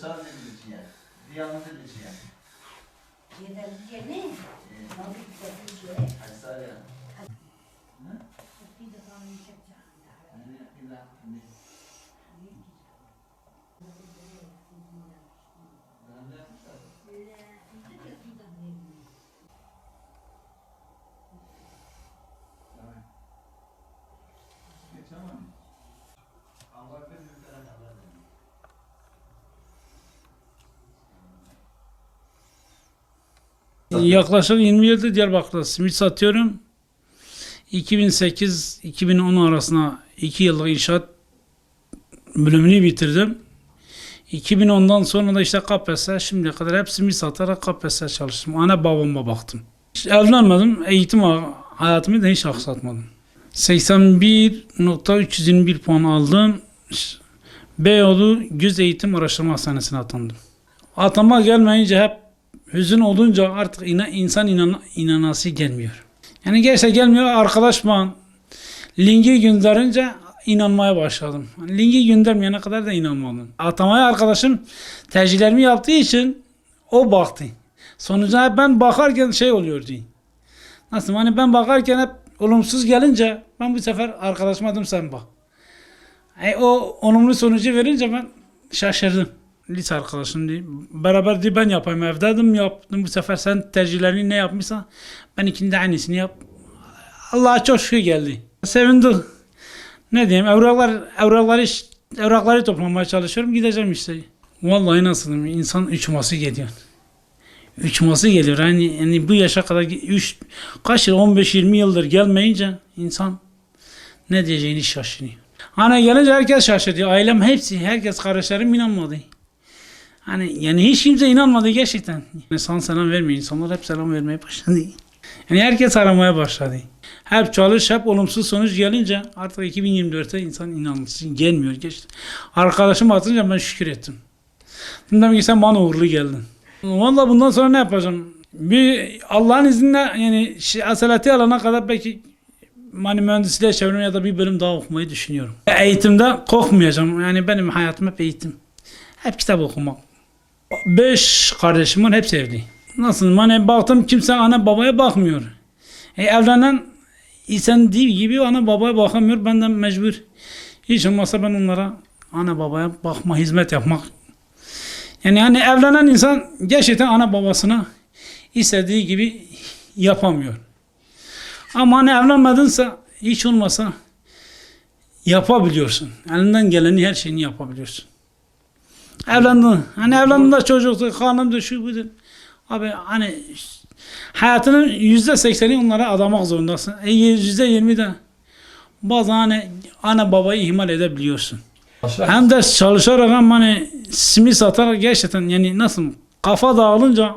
Sağ edilmesi yani. Diyanet edilmesi yani. Yeter ne? Hastane. Bir defa mı yapacağım? Bir defa mı? Yaklaşık 20 yıldır Diyarbakır'da simit satıyorum. 2008-2010 arasında 2 yıllık inşaat bölümünü bitirdim. 2010'dan sonra da işte KPSS şimdiye kadar hep simit satarak KPSS çalıştım. Ana babama baktım. Hiç evlenmedim. Eğitim ha- hayatımı da hiç aksatmadım. 81.321 puan aldım. Beyoğlu Göz Eğitim Araştırma Hastanesi'ne atandım. Atama gelmeyince hep hüzün olunca artık ina, insan inan, inanası gelmiyor. Yani gerçekten gelmiyor arkadaş bana linki gönderince inanmaya başladım. Linki göndermeyene kadar da inanmadım. Atamaya arkadaşım tercihlerimi yaptığı için o baktı. Sonuçta hep ben bakarken şey oluyordu. Nasıl hani ben bakarken hep olumsuz gelince ben bu sefer arkadaşıma dedim sen bak. E, o olumlu sonucu verince ben şaşırdım. Lise arkadaşım diye. Beraber diye ben yapayım evdeydim yaptım. Bu sefer sen tercihlerini ne yapmışsan ben ikinde de aynısını yap. Allah'a çok şükür geldi. Sevindim. Ne diyeyim evraklar, evrakları, evrakları toplamaya çalışıyorum gideceğim işte. Vallahi nasıl diyeyim insan uçması geliyor. Uçması geliyor. Yani, yani bu yaşa kadar üç, kaç yıl 15-20 yıldır gelmeyince insan ne diyeceğini şaşırıyor. Hani gelince herkes şaşırdı. Ailem hepsi, herkes kardeşlerim inanmadı. Hani yani hiç kimse inanmadı gerçekten. Yani sana selam vermiyor. İnsanlar hep selam vermeye başladı. Yani herkes aramaya başladı. Hep çalış, hep olumsuz sonuç gelince artık 2024'te insan inanması gelmiyor. Geçti. Arkadaşım atınca ben şükür ettim. Dedim ki sen bana uğurlu geldin. Valla bundan sonra ne yapacağım? Bir Allah'ın izniyle yani şey, asaleti alana kadar belki hani mühendisliğe çevirme ya da bir bölüm daha okumayı düşünüyorum. Eğitimde korkmayacağım. Yani benim hayatım hep eğitim. Hep kitap okumak. Beş kardeşim var hepsi evli. Nasıl? Hani baktım kimse ana babaya bakmıyor. E, evlenen insan değil gibi ana babaya bakamıyor. Ben de mecbur. Hiç olmazsa ben onlara ana babaya bakma, hizmet yapmak. Yani hani evlenen insan gerçekten ana babasına istediği gibi yapamıyor. Ama hani evlenmedinse hiç olmasa yapabiliyorsun. Elinden geleni her şeyini yapabiliyorsun. Evlendin. Hani evlendin de çocuktu, hanımdı, şu budur. Abi hani hayatının yüzde sekseni onlara adamak zorundasın. E yüzde yirmi de bazen hani ana babayı ihmal edebiliyorsun. Hem de çalışarak hem hani simit satarak gerçekten yani nasıl kafa dağılınca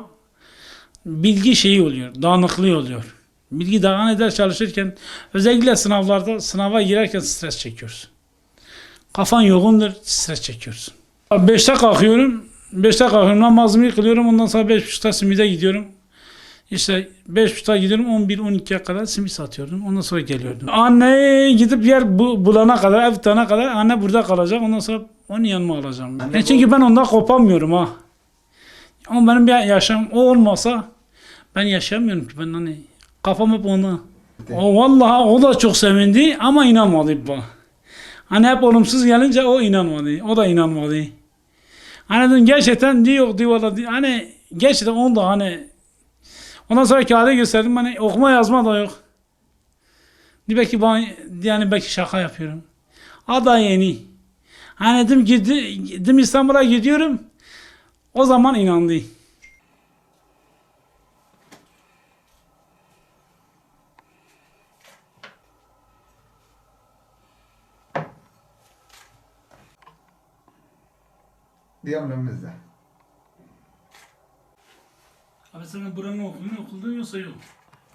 bilgi şeyi oluyor, dağınıklığı oluyor. Bilgi dağın eder çalışırken özellikle sınavlarda sınava girerken stres çekiyorsun. Kafan yoğundur, stres çekiyorsun. Beşte kalkıyorum, beşte kalkıyorum, namazımı kılıyorum, ondan sonra beş buçukta simide gidiyorum. İşte beş buçukta gidiyorum, 11-12'ye kadar simit satıyordum. Ondan sonra geliyordum. Anne gidip yer bu, bulana kadar, ev tutana kadar anne burada kalacak. Ondan sonra onu yanıma alacağım. Anne E çünkü ben ondan kopamıyorum ha. Ama benim bir yaşam o olmasa ben yaşamıyorum ki. Ben hani kafam hep onda. O vallahi o da çok sevindi ama inanmadı bana. Hani hep olumsuz gelince o inanmadı. O da inanmadı. Hani gerçekten diyor diyor valla. Hani gerçekten onda hani ondan sonra kağıdı gösterdim hani okuma yazma da yok. Diyor belki bana yani belki şaka yapıyorum. Ada yeni. Hani dedim gidi, İstanbul'a gidiyorum. O zaman inandı. Diyememizde. Abi sen buranın okulunu okuldun yoksa yok?